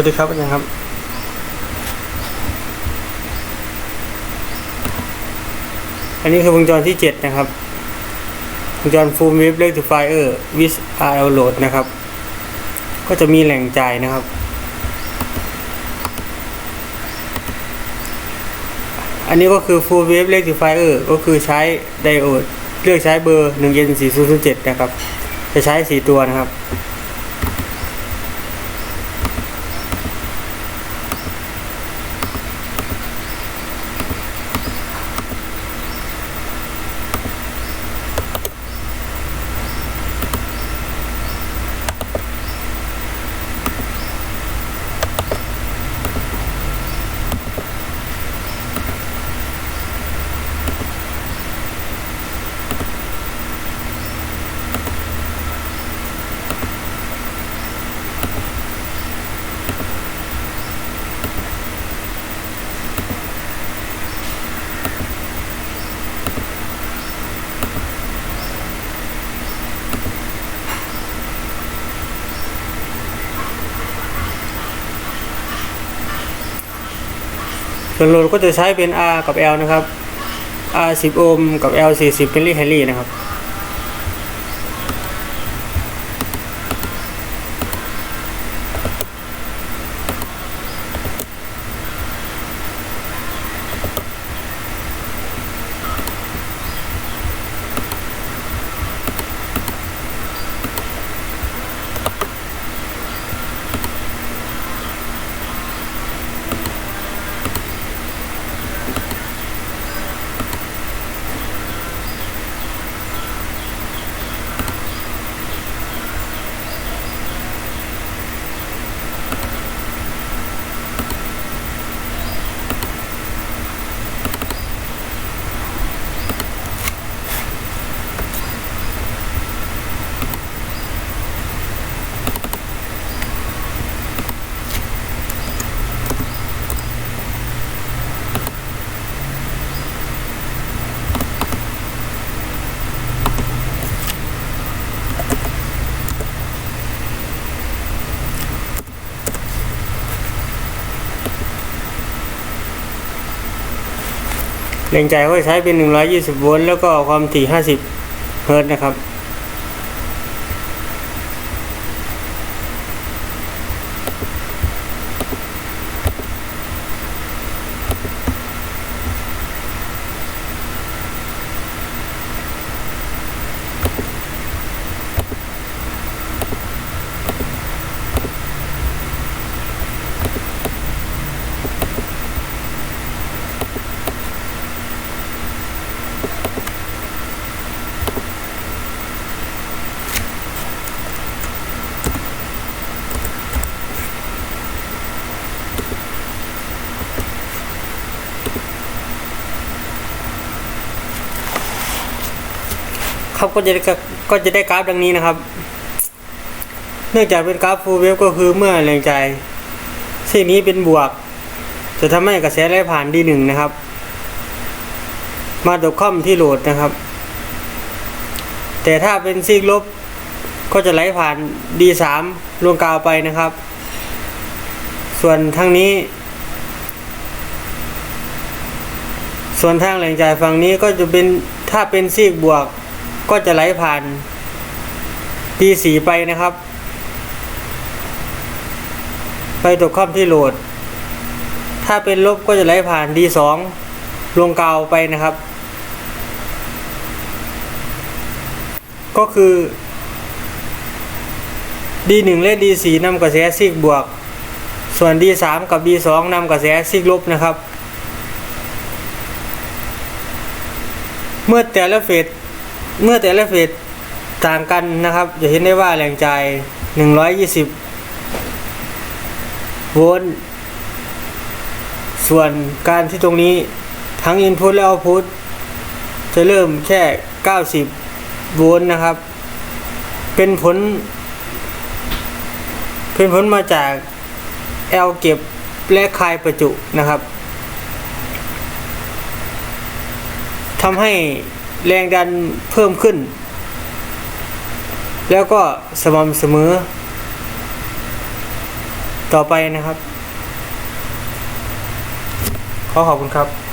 วัสดีครับอาจารย์ครับ อันนี้คือวงจรที่ 7 นะครับ วงจร full wave rectifier with RL load นะครับ ก็จะมีแหล่งจ่ายนะครับ อันนี้ก็คือ full wave rectifier ก็คือใช้ไดโอด เลือกใช้เบอร์1 n 4 0 0 7นะครับ จะใช้ 4 ตัวนะครับ ส่วนโหลดก็จะใช้เป็น R กับ L นะครับ R 10 โอห์มกับ L 40 มิลลิแฮนรี่นะครับ แรงจ่ายก็ใช้เป็น 120 โวลต์แล้วก็ความถี่ 50 เฮิรตซ์นะครับ ครับก็จะได้ก็จะได้กราฟดังนี้นะครับ เนื่องจากเป็นกราฟ full wave ก็คือเมื่อแรงใจ่ายซีนี้เป็นบวก จะทำให้กระแสไหลผ่าน D1 นะครับ มาตกค่อมที่โหลดนะครับ แต่ถ้าเป็นซีกลบก็จะไหลผ่าน D3 ลวงกาวไปนะครับ ส่วนทางนี้ ส่วนทางแหล่งจ่ายฝั่งนี้ก็จะเป็นถ้าเป็นซีกบวก ก็จะไหลผ่าน D4 ไปนะครับ ไปตกค่อมที่โหลด ถ้าเป็นลบก็จะไหลผ่าน D2 ลงกาวไปนะครับ ก็คือ D1 และ D4 นำกระแสซีกบวก ส่วน D3 กับ D2 นำกระแสซีกลบนะครับ เมื่อแต่ละเฟส เมื่อแต่ละเฟสต่างกันนะครับ จะเห็นได้ว่าแรงจ่าย 120 โวลต์ ส่วนการที่ตรงนี้ทั้ง Input และ Output จะเริ่มแค่ 90 โวลต์นะครับ เป็นผล เป็นผลมาจาก L เก็บและคายประจุนะครับทำให้ แรงดันเพิ่มขึ้น แล้วก็สม่ำเสมอ ต่อไปนะครับ ขอขอบคุณครับ